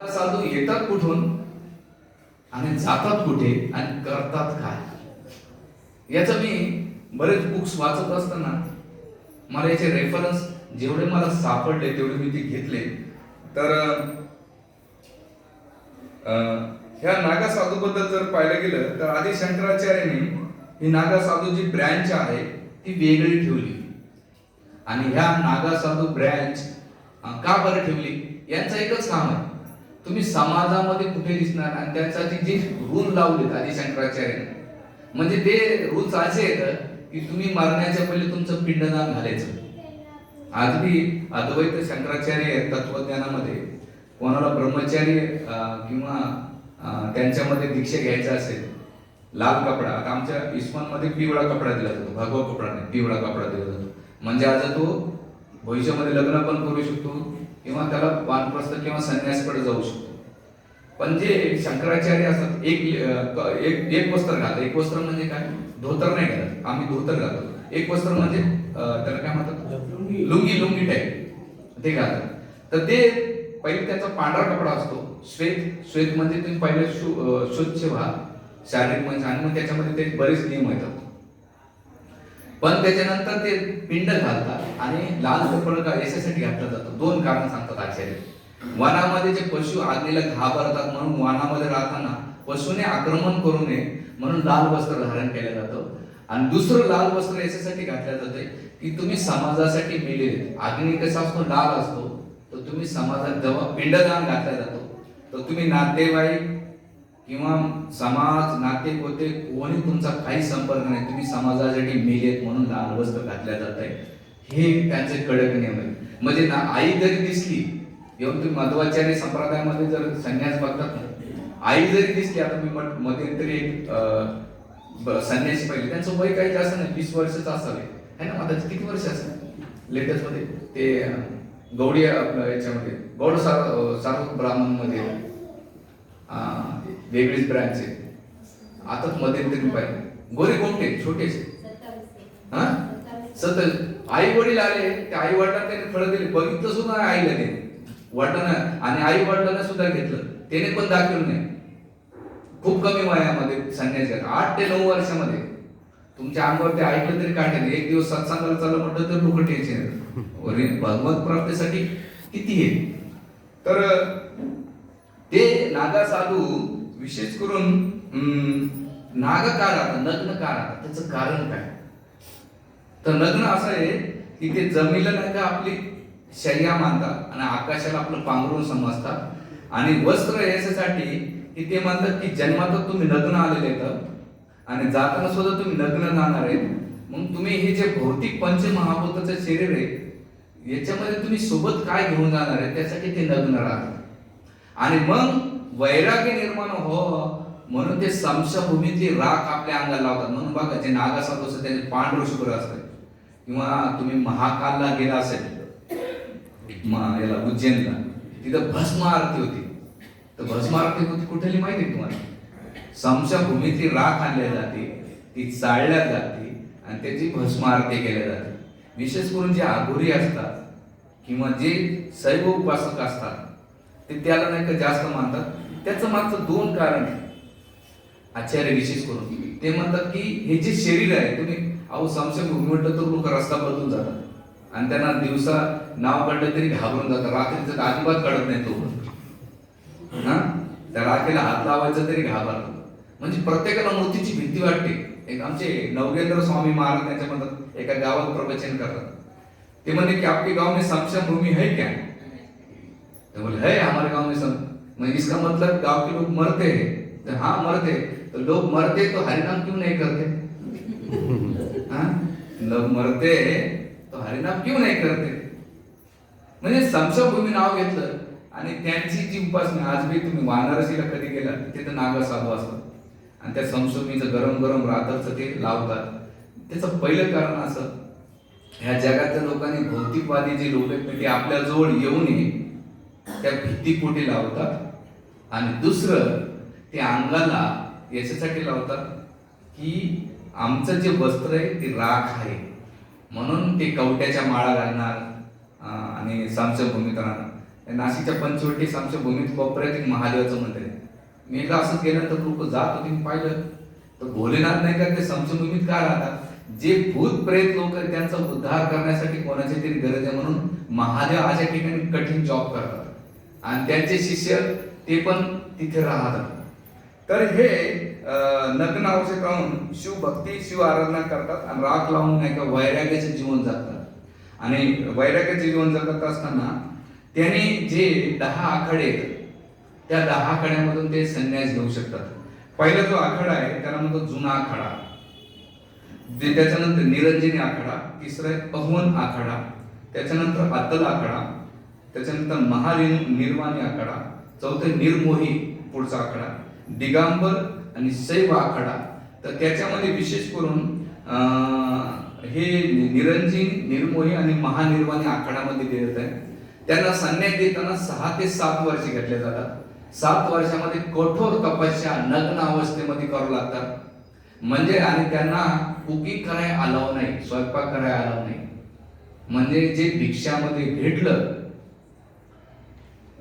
साधू येतात कुठून आणि जातात कुठे आणि करतात काय? याचं मी बरेच बुक्स वाचत असताना मला याचे रेफरन्स जेवढे मला सापडले तेवढे मी ते घेतले. तर ह्या नागा साधू बद्दल जर पाहिलं गेलं तर आधी शंकराचार्याने ही नागा साधू जी ब्रँच आहे ती वेगळी ठेवली. आणि ह्या नागा साधू ब्रँच का बरं ठेवली? यांचं एकच काम आहे. तुम्ही समाजामध्ये कुठे दिसणार आणि त्यासाठी जे रूल लावलेत आधी शंकराचार्य म्हणजे ते रूल्स असे आहेत की तुम्ही मरण्याच्या पहिले तुमचं पिंडदान घालायचं. आज बी अद्वैत शंकराचार्य तत्वज्ञानामध्ये. कोणाला ब्रह्मचारी किंवा त्यांच्यामध्ये दीक्षा घ्यायचा असेल लाल कपडा आता आमच्या इस्मानमध्ये पिवळा कपडा दिला जातो भगवा कपडा नाही पिवळा कपडा दिला जातो. म्हणजे आज तो भविष्यामध्ये लग्न पण करू शकतो किंवा त्याला वानप्रस्थ किंवा संन्यासकडे जाऊ शकतो. पण जे शंकराचार्य असतात एक एक एक वस्त्र घालतात. एक वस्त्र म्हणजे काय? धोतर नाही घालत. आम्ही धोतर घालतो. एक वस्त्र म्हणजे त्याला काय म्हणतात? लुंगी. लुंगी टाईप ते घालतात. तर ते पहिले त्याचा पांढरा कपडा असतो. श्वेत श्वेत म्हणजे तुम्ही पहिले स्वच्छ व्हा. शारीरिक म्हणजे आणि मग त्याच्यामध्ये ते बरेच नियम येतात. पण त्याच्यानंतर ते पिंड घालतात आणि लाल कपडा का याच्यासाठी घातला जातो. दोन कारण सांगतात आचार्य. वनामध्ये जे पशु आग्नेला घाबरतात म्हणून वनामध्ये राहताना पशुने आक्रमण करू नये म्हणून लाल वस्त्र धारण केलं जातं. आणि दुसरं लाल वस्त्र याच्यासाठी घातलं जाते की तुम्ही समाजासाठी मिळेल अग्नी कसा असतो? लाल असतो. तर तुम्ही समाजात जेव्हा पिंडदान घातला जातो तर तुम्ही नातेवाईक किंवा समाज नाते होते कोणी तुमचा काही संपर्क नाही. तुम्ही समाजासाठी मेलेत म्हणून लाल वस्त्र घातल्या जात आहे हे त्यांचे कडक नियम आहे म्हणजे ना आई जरी दिसली येऊन तुम्ही मध्वाचार्य संप्रदायामध्ये जर संन्यास बघतात ना आई जरी दिसली आता मी मध्यंतरी एक संन्यासी पाहिजे त्यांचं वय काही जास्त नाही वीस वर्षाचं असावे. है ना आता किती वर्ष असेल लेटेस्टमध्ये? ते गौडी याच्यामध्ये गौड सार सार्वत ब्राह्मणमध्ये वेगळीच ब्रँच आहे. आताच मध्यंतरी पाहिजे गोरे कोणते? छोटेसे हा? सतत. आई वडील आले ते आई वडिलांना त्याने फळं दिले. बघितलं सुद्धा आईला ते. वडिलांना आणि आई वडिलांना सुद्धा घेतलं. त्याने पण दाखवलं नाही. खूप कमी वयामध्ये संन्यासी आठ ते नऊ वर्षामध्ये. तुमच्या अंगावर ते ऐकलं तरी काढते नाही एक दिवस सत्संगाला चाललं म्हटलं तर लोक टेन्शन भगवत प्राप्तीसाठी किती आहे तर ते नागा साधू विशेष करून हम्म, नाग का राहतात नग्न का राहतात त्याचं कारण काय? तर नग्न असं आहे की ते जमिनीला नाही का आपली शय्या मानतात आणि आकाशाला आपलं पांघरून समजतात. आणि वस्त्र याच्यासाठी की ते म्हणतात की जन्मातच तुम्ही लग्न आलेले तर आणि जाताना सुद्धा तुम्ही लग्न जाणार आहे मग तुम्ही हे जे भौतिक पंचमहाभूताचं शरीर आहे याच्यामध्ये तुम्ही सोबत काय घेऊन जाणार आहे त्यासाठी ते नग्न राहतात. आणि मग वैराग्य निर्माण हो म्हणून ते समशभूमीतली राख आपल्या अंगाला लावतात. म्हणून बघा जे नागासात असतं त्याचे पांढरं शुभ्र असतं. किंवा तुम्ही महाकालला गेला असेल याला उज्जैनला तिथं भस्म आरती होती. तर भस्म आरती होती कुठली माहिती तुम्हाला? समशभूमीतली राख आणल्या जाते ती चाळल्या जाते आणि त्याची भस्म आरती केल्या जाते. विशेष करून जे आघोरी असतात किंवा जे शैव उपासक असतात ते त्याला नाही का जास्त मानतात? त्याचं मागचं दोन कारण आहे. आचार्य विशेष करून. ते म्हणतात की हे जे शरीर आहे तुम्ही अहो संशय म्हटलं तर लोक रस्ता बदलून जातात. आणि त्यांना दिवसा नाव काढलं तरी घाबरून जातात. रात्रीचं तर अजिबात कळत नाही तो. हा? त्या राखेला हात लावायचा तरी घाबरतो म्हणजे प्रत्येकाला मूर्तीची भीती वाटते. एक आमचे नवगेंद्र स्वामी महाराज त्यांच्या म्हणतात एका गावात प्रवचन करतात. ते म्हणे की आपके गाव में संशय भूमी है क्या? तो बोले है हमारे गाव में मैं इसका मतलब गांव के लोग मरते हैं। तो हाँ मरते तो लोग मरते तो हरिनाम क्यों नहीं करते? हाँ? लोग मरते तो हरिनाम क्यों नहीं करते? म्हणजे समशभूमी नाव घेतलं आणि त्यांची जी उपासना आज बी तुम्ही वाराणसीला कधी गेला तिथं नागा साधू असतात आणि त्या संशोभीचं गरम गरम रात्रचं ते लावतात. त्याचं पहिलं कारण असं ह्या जगातल्या लोकांनी भौतिकवादी जे लोक आहेत ते आपल्या जवळ येऊ नये त्या भीतीपोटी लावतात. आणि दुसरं ते अंगाला याच्यासाठी लावतात की आमचं जे वस्त्र आहे ते राख आहे. म्हणून ते कवट्याच्या माळा घालणार आणि सामच्या भूमीत राहणार नाशिकच्या पंचवटी आमच्या भूमीत एक महादेवाचं मंदिर आहे. मी एकदा केलं तर लोक जात होते मी पाहिलं. तर भोलेनाथ नाही का ते समशभूमीत का राहतात? जे भूत प्रेत लोक त्यांचा उद्धार करण्यासाठी कोणाची तरी गरज आहे म्हणून महादेव अशा ठिकाणी कठीण जॉब करतात. आणि त्यांचे शिष्य ते पण तिथे राहतात. तर हे नग्न अवस्थेत राहून शिवभक्ती शिव आराधना करतात आणि राग लावून नाही का वैराग्याचे जीवन जगतात. आणि वैराग्याचे जीवन जगत असताना त्यांनी जे दहा आखाडे आहेत त्या दहा आखाड्यामधून ते संन्यास घेऊ शकतात. पहिला जो आखाडा आहे त्याला म्हणतो जुना आखाडा. त्याच्यानंतर निरंजनी आखाडा तिसरा आहे पहवन आखाडा त्याच्यानंतर अद्दल आखाडा त्याच्यानंतर महानिर्वाणी आखाडा चौथे निर्मोही पुढचा आकडा. दिगांबर आणि शैव आखाडा तर त्याच्यामध्ये विशेष करून हे निरंजन निर्मोही आणि महानिर्वाणी आखाडामध्ये देत आहे त्यांना संन्यास देताना सहा ते सात वर्षे घेतले जातात. सात वर्षामध्ये कठोर तपस्या नग्न अवस्थेमध्ये करू लागतात म्हणजे आणि त्यांना कुकिंग करायला अलाव नाही स्वयंपाक करायला अलाव नाही. म्हणजे जे भिक्षामध्ये भेटलं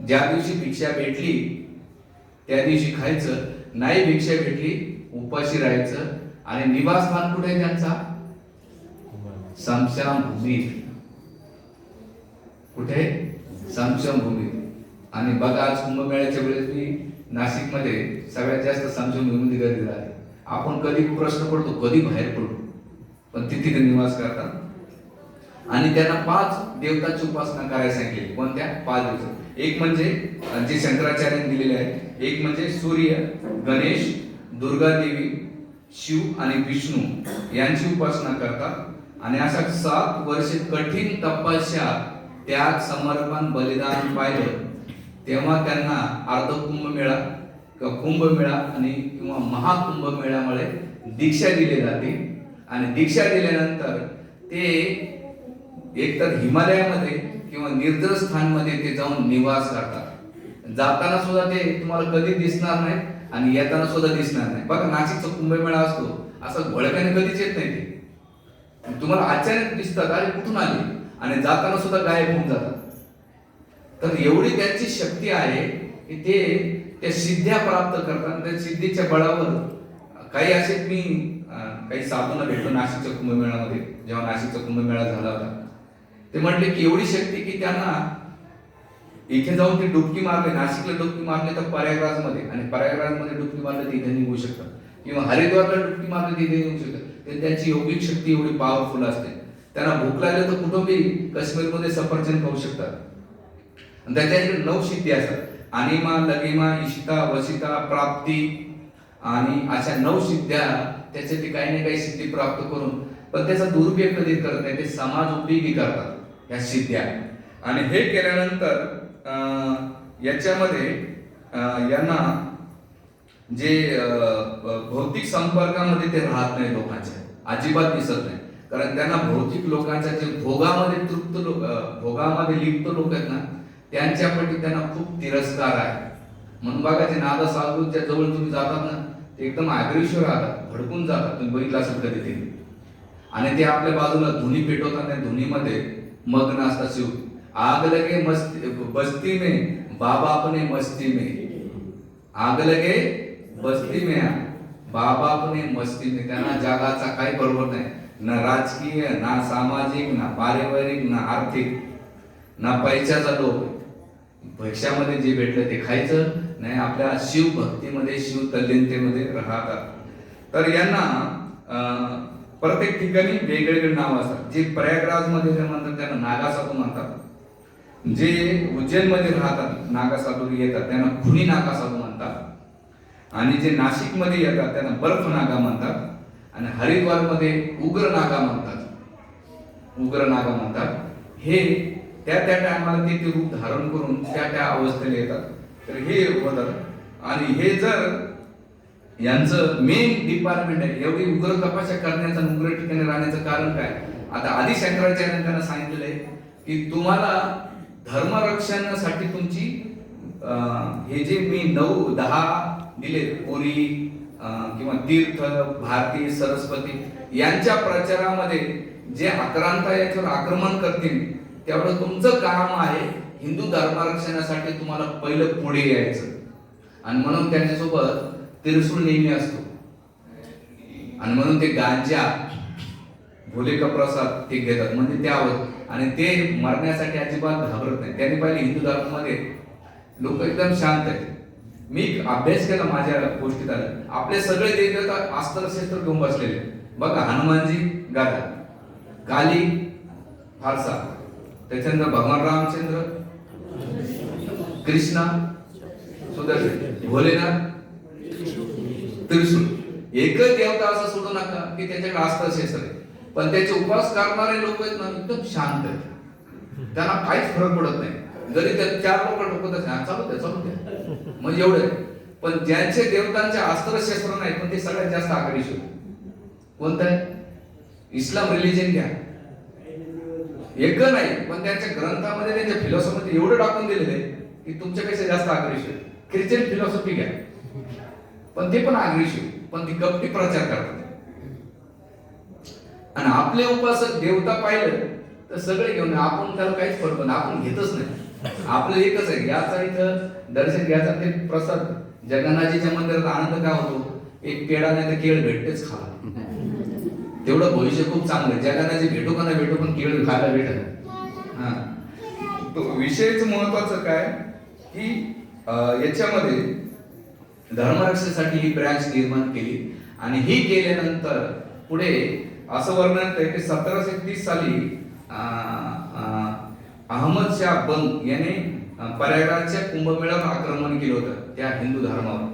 ज्या दिवशी भिक्षा भेटली त्या दिवशी खायचं नाही भिक्षा भेटली उपाशी राहायचं. आणि निवासस्थान कुठे आहे त्यांचा? समशान भूमीत कुठे? समशम भूमीत आणि बघा आज कुंभमेळ्याच्या वेळेस मी नाशिकमध्ये सगळ्यात जास्त समशम भूमीमध्ये गर्दी राहते. आपण कधी प्रश्न पडतो कधी बाहेर पडतो पण ते तिथे निवास करतात. आणि त्यांना पाच देवताची उपासना करायला सांगितली. कोणत्या? पाच दिवस एक म्हणजे जे शंकराचार्यांनी दिलेले आहेत. एक म्हणजे सूर्य गणेश दुर्गा देवी शिव आणि विष्णू यांची उपासना करतात. आणि अशा सात वर्षे कठीण तपस्या त्याग समर्पण बलिदान पाहिलं तेव्हा त्यांना अर्ध कुंभमेळा किंवा कुंभमेळा आणि किंवा महाकुंभमेळ्यामुळे दीक्षा दिली जाते. आणि दीक्षा दिल्यानंतर ते एकतर हिमालयामध्ये किंवा निर्जल स्थानमध्ये ते जाऊन निवास करतात. जाताना सुद्धा ते तुम्हाला कधी दिसणार नाही आणि येताना सुद्धा दिसणार नाही. बघा नाशिकचा कुंभमेळा असतो. असं घोळक्याने कधीच येत नाही ते. तुम्हाला अचानक दिसतात अरे कुठून आले? आणि जाताना सुद्धा गायब होऊन जातात. तर एवढी त्यांची शक्ती आहे की ते त्या सिद्ध्या प्राप्त करतात. त्या सिद्धीच्या बळावर काही असे मी काही साधूंना भेटलो नाशिकच्या कुंभमेळ्यामध्ये. जेव्हा नाशिकचा कुंभमेळा झाला होता. ते म्हटले की एवढी शक्ती की त्यांना इथे जाऊन ते डुबकी मारले नाशिकला डुबकी मारले तर पर्यागराजमध्ये आणि प्रयागराजमध्ये डुबकी मारले तर इथे निघू शकतात. किंवा हरिद्वारला डुबकी मारले तर इथे निघू शकतात. ते त्यांची योगिक शक्ती एवढी पॉवरफुल असते. त्यांना भूक लागली तर कुठं बी काश्मीरमध्ये सफरचंद खाऊ शकतात. त्याच्याकडे नऊ सिद्धी असतात. अनिमा लगिमा इशिता वसिता प्राप्ती आणि अशा नऊ सिद्ध्या त्याचे ते काही ना काही सिद्धी प्राप्त करून पण त्याचा दुरुपयोग कधी करत नाही ते समाज उपयोगी करतात. ह्या सिद्ध्या आणि हे केल्यानंतर याच्यामध्ये यांना जे भौतिक संपर्कामध्ये ते राहत नाही लोकांच्या अजिबात दिसत नाही. कारण त्यांना भौतिक लोकांच्या जे भोगामध्ये तृप्त लोक भोगामध्ये लिप्त लोक आहेत ना त्यांच्यापैकी त्यांना खूप तिरस्कार आहे. म्हणून बघा जे नादा जवळ तुम्ही जातात ना ते एकदम अग्रेसिव्ह राहतात भडकून जातात. तुम्ही बघितलं असेल कधी ते आणि ते आपल्या बाजूला धुनी पेटवतात त्या धुनीमध्ये मग्न असतात शिव आग लगे मस्ती बस्ती में बाबा अपने मस्ती में। आग लगे बस्ती में बाबा अपने मस्ती में। त्यांना जगाचा काही बरोबर नाही। ना राजकीय ना सामाजिक ना पारिवारिक ना आर्थिक ना पैशाचा लोक भक्ष्यामध्ये जे भेटलं ते खायचं नाही आपल्या शिव भक्तीमध्ये शिव तल्लीनतेमध्ये राहतात. तर यांना अं, प्रत्येक ठिकाणी वेगवेगळे नाव असतात जे प्रयागराजमध्ये जे म्हणतात त्यांना नागासाधू म्हणतात. जे उज्जैनमध्ये राहतात नागासाधू येतात त्यांना खुनी नागासाधू म्हणतात. आणि जे नाशिकमध्ये येतात त्यांना बर्फ नागा म्हणतात. आणि हरिद्वारमध्ये उग्र नागा म्हणतात. उग्र नागा म्हणतात. हे त्या त्या टायमाला ते ते रूप धारण करून त्या त्या अवस्थेला येतात. तर हे होतात. आणि हे जर यांचं मेन डिपार्टमेंट आहे. एवढी उग्र तपाशा करण्याचं उग्र ठिकाणी राहण्याचं कारण काय? आता आधी शंकराचार्यांनी त्यांना सांगितलेलं आहे की तुम्हाला धर्मरक्षणासाठी तुमची हे जे मी नऊ दहा दिले पुरी किंवा तीर्थ भारती सरस्वती यांच्या प्रचारामध्ये जे आक्रांत याच्यावर आक्रमण करतील त्यावेळेस तुमचं काम आहे हिंदू धर्मारक्षणासाठी तुम्हाला पहिलं पुढे यायचं. आणि म्हणून त्यांच्यासोबत तिरसूळ नेहमी असतो. आणि म्हणून ते गांजा भोले का प्रसाद ते घेतात. म्हणजे त्यावर आणि ते मरण्यासाठी अजिबात घाबरत नाही. त्यांनी पाहिले हिंदू धर्मामध्ये लोक एकदम शांत आहेत. मी अभ्यास केला माझ्या गोष्टीत आलं आपले सगळे देवता अस्त्र शस्त्र घेऊन बसलेले बघा हनुमानजी गाधा काली फारसा. त्याच्यानंतर भगवान रामचंद्र कृष्णा सुदर्शन. भोलेनाथ तरी सुद्धा एकच देवता असं सोडू नका की त्याच्याकडे असतं शेसर आहे पण त्याचे उपवास करणारे लोक आहेत ना एकदम शांत आहेत. त्यांना काहीच फरक पडत नाही. जरी त्या चार लोक ठोकत असेल चालू द्या चालू द्या. म्हणजे एवढे पण ज्यांचे देवतांचे अस्त्र शस्त्र नाही पण ते सगळ्यात जास्त आघाडी शोध कोणतं आहे? इस्लाम रिलिजन घ्या. एक नाही पण त्यांच्या ग्रंथामध्ये त्यांच्या फिलॉसॉफीमध्ये एवढं टाकून दिलेलं आहे की तुमच्यापेक्षा जास्त आकर्षित ख्रिश्चन फिलॉसॉफी घ्या. पण ते पण आग्रेश पण ती गप्पी प्रचार करतात. आणि आपले उपासक देवता पाहिलं तर सगळे घेऊन आपण त्याला काहीच फरक नाही. आपण घेतच नाही. आपलं एकच आहे. याचा इथं दर्शन घ्यायचा ते प्रसाद. जगन्नाथजीच्या मंदिरात आनंद काय होतो? एक पेडा नाही तर केळ भेटतेच खा तेवढं भविष्य खूप चांगलं आहे. भेटू का नाही भेटू पण केळ खायला भेटत हा. तो विषयच महत्वाचं काय? की याच्यामध्ये धर्मरक्षेसाठी ही ब्रँच निर्माण केली. आणि ही केल्यानंतर पुढे असं वर्णन आहे की सतराशे तीस साली अहमद शाह बंग याने पर्यावरणाच्या प्रयागराजच्या कुंभमेळ्यावर आक्रमण केलं होतं त्या हिंदू धर्मावर.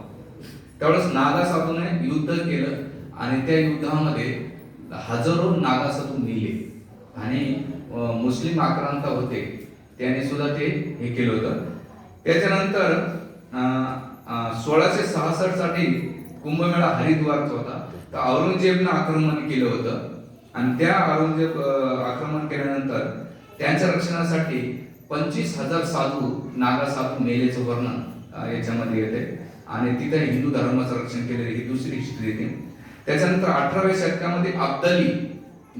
त्यावेळेस नागा साधूने युद्ध केलं आणि त्या युद्धामध्ये हजारो नागा साधू नेले आणि मुस्लिम आक्रांत होते. त्याने सुद्धा ते हे केलं होतं. त्याच्यानंतर सोळाशे सहासष्टसाठी कुंभमेळा हरिद्वारचा होता. तर औरंगजेबनं आक्रमण केलं होतं. आणि त्या औरंगजेब आक्रमण केल्यानंतर त्यांच्या रक्षणासाठी पंचवीस हजार साधू नागा साधू मेलेचं वर्णन याच्यामध्ये येते. आणि तिथे हिंदू धर्माचं रक्षण केलेलं ही दुसरी हिस्ट्री येते. त्याच्यानंतर अठराव्या शतकामध्ये अब्दाली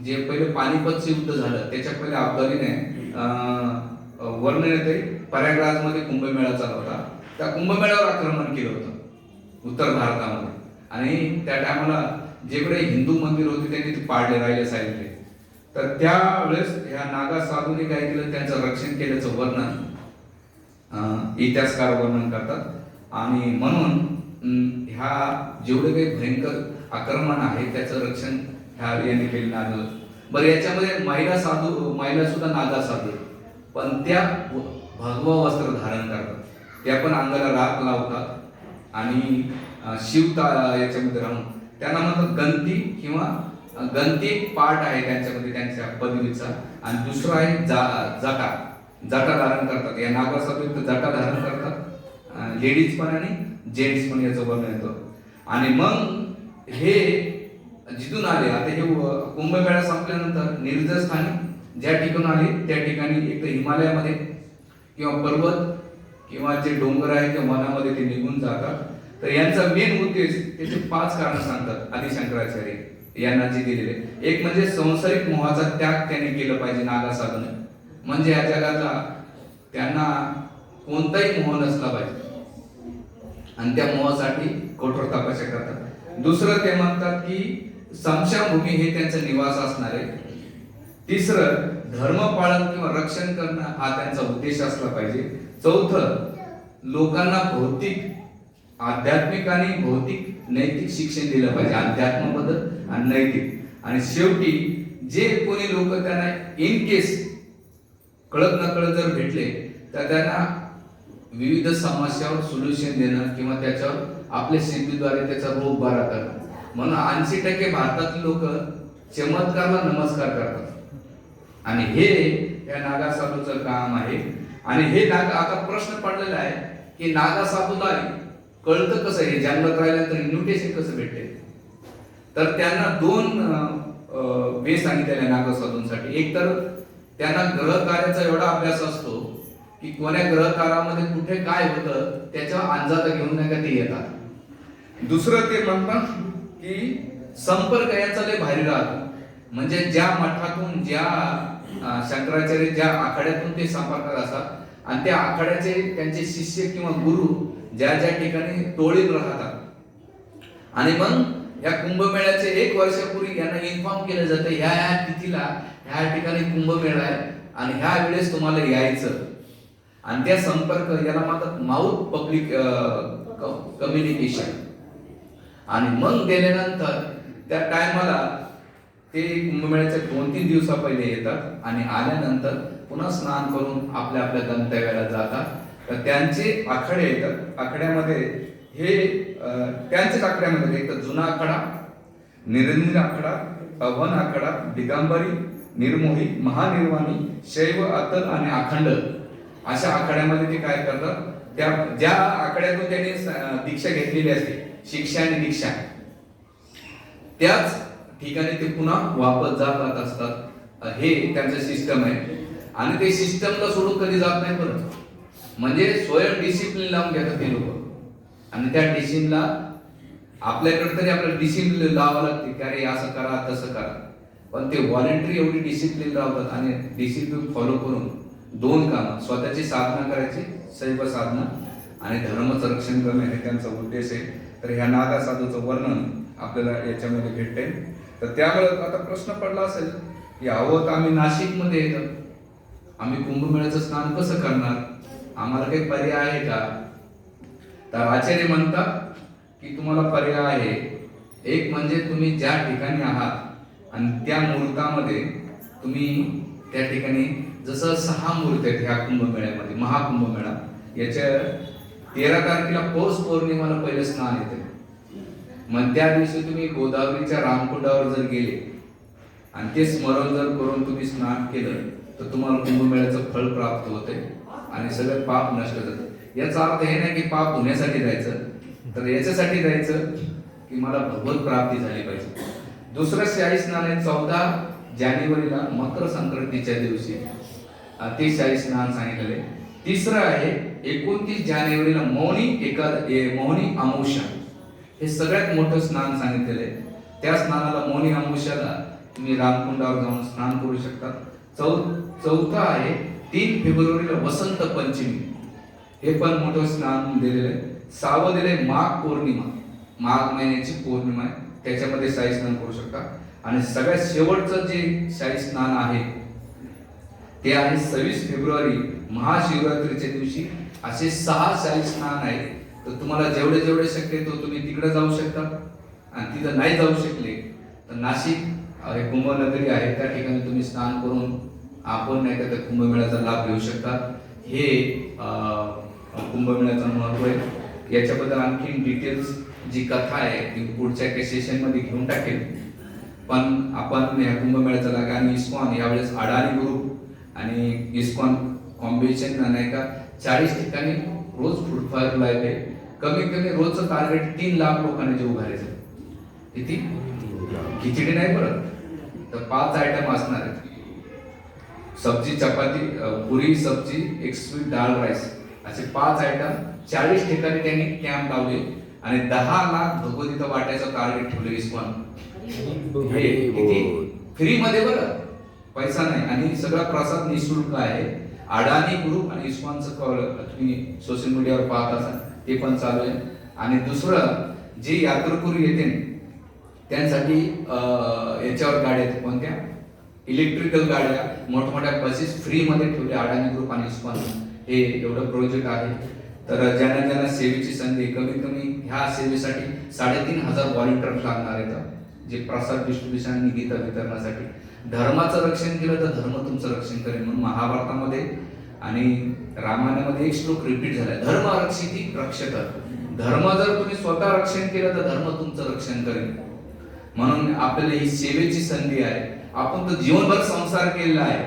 जे पहिले पानिपतचं युद्ध झालं त्याच्या पहिले अब्दालीने अं, वर्णन येते. प्रयागराजमध्ये कुंभमेळा चालवला होता. त्या कुंभमेळ्यावर आक्रमण केलं होतं उत्तर भारतामध्ये. आणि त्या टायमाला जेकडे हिंदू मंदिर होते त्यांनी ते पाडले राहिले साहित्य. तर त्यावेळेस ह्या नागा साधूने काय केलं त्यांचं रक्षण केल्याचं वर्णन इतिहासकार वर्णन करतात. आणि म्हणून ह्या जेवढे काही भयंकर आक्रमण आहे त्याचं रक्षण ह्या यांनी केलं आढळलं बरं याच्यामध्ये महिला साधू महिला सुद्धा नागा साधू पण त्या भगवा वस्त्र धारण करतात. त्या पण अंगाला राख लावतात. आणि शिवता याच्यामध्ये राहून. त्यांना म्हणतात गंती किंवा गंती एक पार्ट आहे त्यांच्यामध्ये त्यांच्या पदवीचा. आणि दुसरा आहे जा जटा. जटा धारण करतात. या नागासाधू जटा धारण करतात. लेडीज पण आणि जेंट्स पण याचं वर्णन येतं आणि मग हे जिथून आले आता हे कुंभमेळा संपल्यानंतर निर्जस्थानी ज्या ठिकाणी आले त्या ठिकाणी एक हिमालयामध्ये किंवा पर्वत किंवा जे डोंगर आहे ते मनामध्ये ते निघून जातात. तर यांचा मेन उद्देश त्याचे पाच कारण सांगतात आदि शंकराचार्य यांना जे दिलेले. एक म्हणजे संसारिक मोहाचा त्याग त्याने केलं पाहिजे नागा साधन म्हणजे या जगातला त्यांना कोणताही मोह नसला पाहिजे. आणि त्या मोहासाठी कठोर तपाशा करतात. दुसरं ते म्हणतात की समशाभूमी हे त्यांचा निवास असणार आहे. तिसरं धर्म पाळन किंवा रक्षण करणं हा त्यांचा उद्देश असला पाहिजे. चौथ लोकांना भौतिक आध्यात्मिक आणि भौतिक नैतिक शिक्षण दिलं पाहिजे. अध्यात्माबद्दल आणि नैतिक. आणि शेवटी जे कोणी लोक त्यांना इन केस कळत नकळत जर भेटले तर त्यांना विविध समस्यावर सोल्युशन देणं किंवा त्याच्यावर आपल्या शिल्पीद्वारे त्याचा रोग बरा करणं. म्हणून ऐंशी टक्के भारतातील लोक चमत्कारला नमस्कार करतात. आणि हे या नागासाधूचं काम आहे. आणि हे नागा आता प्रश्न पडलेला आहे की नागा साधूला कळतं कसं हे राहिलं राहिल्यानंतर इन्व्हिटेशन कसं भेटते? तर त्यांना दोन वे सांगितलेले नागा साधूंसाठी. एक तर त्यांना ग्रहकार्याचा एवढा अभ्यास असतो की कोण्या ग्रहकारामध्ये कुठे काय होतं त्याच्या अंदाजा घेऊन नाही का ते येतात. दुसरं ते म्हणतात की संपर्क याचा लय भारी राहतो. म्हणजे ज्या मठातून ज्या शंकराचार्य ज्या आखाड्यातून ते संपर्कात असतात आणि त्या आखाड्याचे त्यांचे शिष्य किंवा गुरु ज्या ज्या ठिकाणी टोळीत राहतात. आणि मग या कुंभमेळ्याचे एक वर्षापूर्वी यांना इन्फॉर्म केलं जातं ह्या ह्या तिथीला ह्या ठिकाणी कुंभमेळा आहे आणि ह्या वेळेस तुम्हाला यायचं. आणि त्या संपर्क याला म्हणतात माऊथ पब्लिक कम्युनिकेशन आणि मग गेल्यानंतर त्या टायमाला ते कुंभमेळ्याच्या दोन तीन दिवसा पहिले येतात आणि आल्यानंतर पुन्हा स्नान करून आपल्या आपल्या गंतव्याला जातात. तर त्यांचे आखडे येतात. आखाड्यामध्ये हे त्यांच्याच आखड्यामध्ये एक तर जुना आखाडा निरंजन आखाडा अवन आखाडा दिगंबरी निर्मोही महानिर्वाणी शैव अतल आणि अखंड अशा आखाड्यामध्ये ते काय करतात? त्या ज्या आकड्यातून त्यांनी दीक्षा घेतलेली असते शिक्षा आणि दीक्षा. त्याच ठिकाणी ते पुन्हा वापस जात राहत असतात. हे त्यांचं सिस्टम आहे. आणि ते सिस्टमला सोडून कधी जात नाही परत. म्हणजे स्वयं डिसिप्लिन लावून घेतात ते लोक. आणि त्या डिसिप्लिनला आपल्याकडे तरी आपल्याला डिसिप्लिन लावावं लागते की अरे असं करा तसं करा. पण ते व्हॉलेंटरी एवढी डिसिप्लिन लावतात आणि डिसिप्लिन फॉलो करून दोन कामं स्वतःची साधना करायची सैव साधना आणि धर्माचं रक्षण करणे हे त्यांचा उद्देश आहे. तर ह्या नागा साधूचं वर्णन आपल्याला याच्यामध्ये भेटते तर त्यामुळे आता प्रश्न पडला असेल की अहो तर आम्ही नाशिकमध्ये येतो. आम्ही कुंभमेळ्याचं स्नान कसं करणार? आम्हाला काही पर्याय आहे का? तर आचार्य म्हणतात की तुम्हाला पर्याय आहे. एक म्हणजे तुम्ही ज्या ठिकाणी आहात आणि त्या मुहूर्तामध्ये तुम्ही त्या ठिकाणी जसं सहा मुहूर्त आहेत ह्या कुंभमेळ्यामध्ये महाकुंभमेळा. याच्या तेरा तारखेला पौष पौर्णिमाला पहिलं स्नान येते. मग त्या दिवशी तुम्ही गोदावरीच्या रामकुंडावर जर गेले आणि ते स्मरण जर करून तुम्ही स्नान केलं तर तुम्हाला कुंभमेळ्याचं फळ प्राप्त होते आणि सगळं पाप नष्ट जातं याचा अर्थ हे नाही की पाप होण्यासाठी जायचं तर याच्यासाठी जायचं की मला भगवत प्राप्ती झाली पाहिजे. दुसरं शाही स्नान आहे चौदा जानेवारीला मकर संक्रांतीच्या दिवशी. ते शाही स्नान सांगितलेले तिसरं आहे एकोणतीस जानेवारीला मौनी एका ए- मौनी अमावस्या. हे सगळ्यात मोठं स्नान सांगितलेलं आहे. त्या स्नानाला मौनी अमावस्याला तुम्ही रामकुंडावर जाऊन स्नान करू शकता. चौ चौथा आहे तीन फेब्रुवारीला वसंत पंचमी. हे पण मोठं स्नान दिलेलं आहे. सहावं दिले माघ पौर्णिमा. माघ महिन्याची पौर्णिमा आहे. त्याच्यामध्ये शाही स्नान करू शकता. आणि सगळ्यात शेवटचं जे शाही स्नान आहे ते आहे सव्वीस फेब्रुवारी महाशिवरात्रीच्या दिवशी असे सहा शाही स्नान आहेत. तर तुम्हाला जेवढे जेवढे शक्य आहे तो तुम्ही तिकडे जाऊ शकता. आणि तिथं नाही जाऊ शकले तर नाशिक हे कुंभनगरी आहे त्या ठिकाणी तुम्ही स्नान करून आपण नाही का त्या कुंभमेळ्याचा लाभ घेऊ शकता. हे कुंभमेळ्याचं महत्त्व आहे. याच्याबद्दल आणखीन डिटेल्स जी कथा आहे ती पुढच्या काही सेशनमध्ये घेऊन टाकेल पण आपण या कुंभमेळ्याचा लाग आणि इस्कॉन यावेळेस अडाणी ग्रुप आणि इस्कॉन कॉम्बिनेशन नाही का चाळीस ठिकाणी रोज फुटफायर फायर आहे. कमीत कमी रोजचं टार्गेट तीन लाख लोकांनी जे उभारायचं. किती? खिचडी नाही परत. तर पाच आयटम असणार आहेत. सब्जी चपाती पुरी सब्जी एक स्वीट डाळ राईस असे पाच आयटम चाळीस ठिकाणी त्यांनी कॅम्प लावले. आणि दहा लाख भगवतीचं वाटायचं टार्गेट ठेवलं इस्कॉन फ्री मध्ये बरं. पैसा नाही. आणि सगळा प्रसाद निशुल्क आहे. अडाणी ग्रुप आणि इस्कॉनचं कॉल तुम्ही सोशल मीडियावर पाहत असाल. ते पण चालू आहे. आणि दुसरं जे यात्रेकरू येते त्यांसाठी याच्यावर गाड्या आहेत. कोणत्या? इलेक्ट्रिकल गाड्या. मोठमोठ्या बसेस फ्रीमध्ये ठेवल्या. अडाणी ग्रुप आणि इस्कॉन. हे एवढं प्रोजेक्ट आहे. तर ज्यांना ज्यांना सेवेची संधी कमीत कमी ह्या सेवेसाठी साडेतीन हजार व्हॉलेंटियर्स लागणार आहेत. जे प्रसाद डिस्ट्रीब्युशन आणि गीता वितरणासाठी. धर्माचं रक्षण केलं तर धर्म तुमचं रक्षण करेल. म्हणून महाभारतामध्ये आणि रामायणामध्ये एक श्लोक रिपीट झालाय धर्म रक्षिती रक्षक धर्म जर तुम्ही स्वतः रक्षण केलं तर धर्म तुमचं रक्षण करेल. म्हणून आपल्याला ही सेवेची संधी आहे. आपण तर जीवनभर संसार केलेला आहे.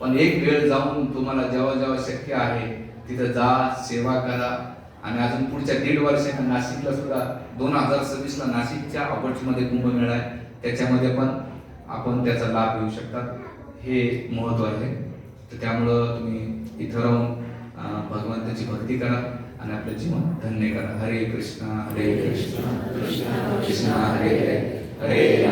पण एक वेळ जाऊन तुम्हाला जेव्हा जेव्हा शक्य आहे तिथं जा सेवा करा. आणि अजून पुढच्या दीड वर्षाने नाशिकला सुद्धा दोन हजार सव्वीस ला नाशिकच्या ऑगस्टमध्ये कुंभमेळा आहे. त्याच्यामध्ये पण आपण त्याचा लाभ घेऊ शकतात हे महत्त्व आहे. तर त्यामुळं तुम्ही इथं राहून भगवंताची भक्ती करा आणि आपलं जीवन धन्य करा. हरे कृष्ण हरे कृष्ण कृष्ण कृष्ण हरे हरे. हरे